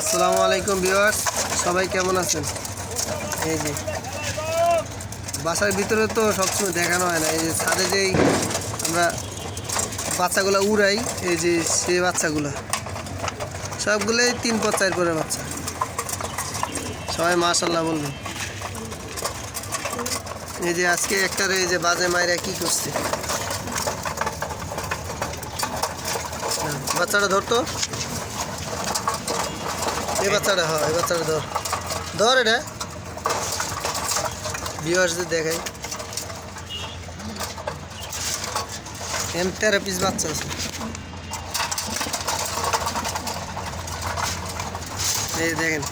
আসসালামু আলাইকুম ভিউয়ার্স, সবাই কেমন আছেন? এই যে, বাসার ভিতরে তো সবসময় দেখানো হয় না। এই যে ছাদে যেই আমরা বাচ্চাগুলো উড়াই, এই যে সে বাচ্চাগুলো, সবগুলোই তিন পর চার করে বাচ্চা। সবাই মাশাল্লাহ বলবেন এই যে আজকে একটার এই যে বাজে মায়েরা কি করছে? বাচ্চাটা ধরতো? বাচ্চাটা, হয়, এই বাচ্চাটা ধর। ধর এম পিস বাচ্চা এই দেখেন।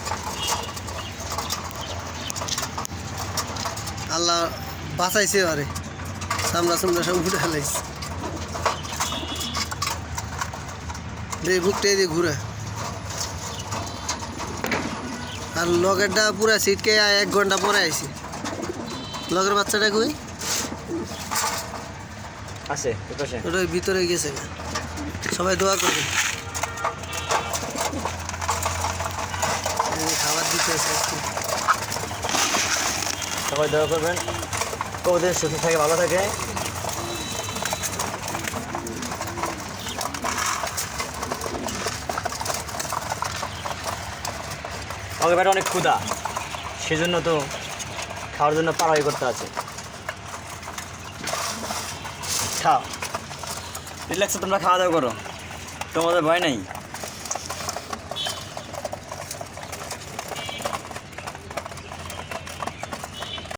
আল্লাহ বাঁচাইছে আরে সামনা সামনা সব উঠে ফেলাইছে। এই বুকটা দিয়ে ঘুরে। আর লগেরটা পুরা সিটকে এক ঘণ্টা পরে আইছি। লগের বাচ্চাটা কই? আছে ওটা ভিতরে গেছে সবাই দোয়া করবে। এই খাবার দিতে আছে সবাই দোয়া করবেন। ওদের সুস্থ থাকে ভালো থাকে। আমাকে ব্যাটা অনেক ক্ষুধা। সেজন্য তো খাওয়ার জন্য পাড়াই করতে আছে। খাও। রিল্যাক্সে তোমরা খাওয়া দাওয়া করো। তোমাদের ভয় নাই।